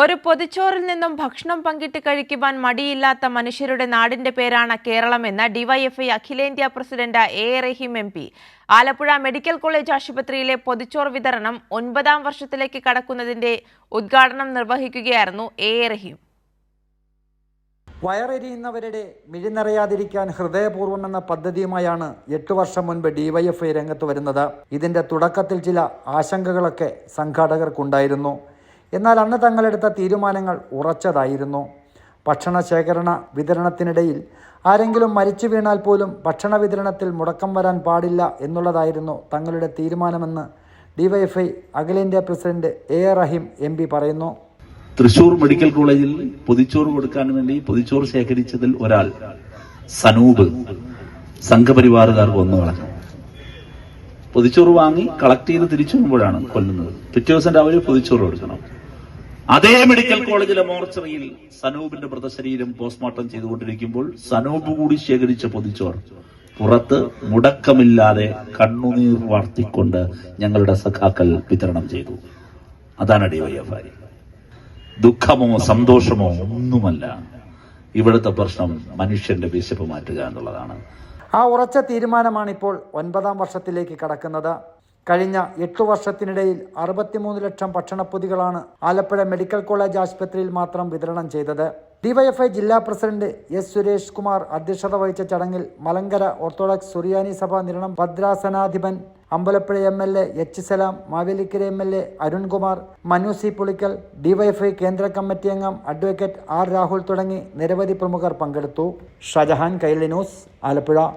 ഒരു പൊതിച്ചോറിൽ നിന്നും ഭക്ഷണം പങ്കിട്ട് കഴിക്കുവാൻ മടിയില്ലാത്ത മനുഷ്യരുടെ നാടിന്റെ പേരാണ് കേരളമെന്ന് ഡിവൈഎഫ്ഐ അഖിലേന്ത്യാ president A Rahim M P. Alappuzha medical college ആശുപത്രിയിലെ പൊതിച്ചോർ വിതരണം ഒൻപതാം വർഷത്തിലേക്ക് കടക്കുന്നതിന്റെ ഉദ്ഘാടനം നിർവഹിക്കുകയായിരുന്നു എ റഹീം. വയറെരിയുന്നവരുടെ മിഴിനിറയാതിരിക്കാൻ ഹൃദയപൂർവം എന്ന പദ്ധതിയുമായാണ് എട്ടു വർഷം മുൻപ് ഡിവൈഎഫ്ഐ രംഗത്ത് വരുന്നത്. ഇതിന്റെ തുടക്കത്തിൽ ചില ആശങ്കകളൊക്കെ സംഘാടകർക്കുണ്ടായിരുന്നു. എന്നാൽ അന്ന് തങ്ങളെടുത്ത തീരുമാനങ്ങൾ ഉറച്ചതായിരുന്നു. ഭക്ഷണ ശേഖരണ വിതരണത്തിനിടയിൽ ആരെങ്കിലും മരിച്ചു വീണാൽ പോലും ഭക്ഷണ വിതരണത്തിൽ മുടക്കം വരാൻ പാടില്ല എന്നുള്ളതായിരുന്നു തങ്ങളുടെ തീരുമാനമെന്ന് ഡിവൈഎഫ്ഐ അഖിലേന്ത്യാ president A R Rahim M P പറയുന്നു. തൃശൂർ മെഡിക്കൽ കോളേജിൽ പൊതിച്ചോറ് കൊടുക്കാൻ വേണ്ടി പൊതിച്ചോറ് ശേഖരിച്ചതിൽ ഒരാൾ സനൂപ് സംഘപരിവാറുകാർ വന്നു കളഞ്ഞു പൊതിച്ചോറ് വാങ്ങി കളക്ട് ചെയ്ത് തിരിച്ചു വരുമ്പോഴാണ് കൊല്ലുന്നത്. പിറ്റേ ദിവസം രാവിലെ പൊതിച്ചോറ് കൊടുക്കണം. അതേ മെഡിക്കൽ കോളേജിലെ മോർച്ചറിയിൽ സനൂപിന്റെ മൃതശരീരം പോസ്റ്റ്മോർട്ടം ചെയ്തുകൊണ്ടിരിക്കുമ്പോൾ സനൂപ് കൂടി ശേഖരിച്ച പൊതിച്ചോർ പുറത്ത് മുടക്കമില്ലാതെ കണ്ണുനീർ വാർത്തിക്കൊണ്ട് ഞങ്ങളുടെ സഖാക്കൾ വിതരണം ചെയ്തു. അതാണ് ഡിവൈഎഫ്ഐ. ദുഃഖമോ സന്തോഷമോ ഒന്നുമല്ല. ഇവിടുത്തെ പ്രശ്നം മനുഷ്യന്റെ വിശപ്പ് മാറ്റുക എന്നുള്ളതാണ്. ആ ഉറച്ച തീരുമാനമാണ് തീരുമാനമാണിപ്പോൾ ഒൻപതാം വർഷത്തിലേക്ക് കടക്കുന്നത്. കഴിഞ്ഞ എട്ടു വർഷത്തിനിടയിൽ അറുപത്തിമൂന്ന് ലക്ഷം ഭക്ഷണപ്പൊതികളാണ് ആലപ്പുഴ മെഡിക്കൽ കോളേജ് ആശുപത്രിയിൽ മാത്രം വിതരണം ചെയ്തത്. ഡിവൈഎഫ്ഐ ജില്ലാ പ്രസിഡന്റ് എസ് സുരേഷ് കുമാർ അധ്യക്ഷത വഹിച്ച ചടങ്ങിൽ മലങ്കര ഓർത്തഡോക്സ് സുറിയാനി സഭ Niranam ഭദ്രാസനാധിപൻ Ambalappuzha M L A H Salam Mavelikkara M L A Arunkumar Manu C Pulickal DYFI കേന്ദ്ര കമ്മിറ്റി അംഗം അഡ്വക്കേറ്റ് ആർ രാഹുൽ തുടങ്ങി നിരവധി പ്രമുഖർ പങ്കെടുത്തു. ഷജഹാൻ കൈലി ന്യൂസ് ആലപ്പുഴ.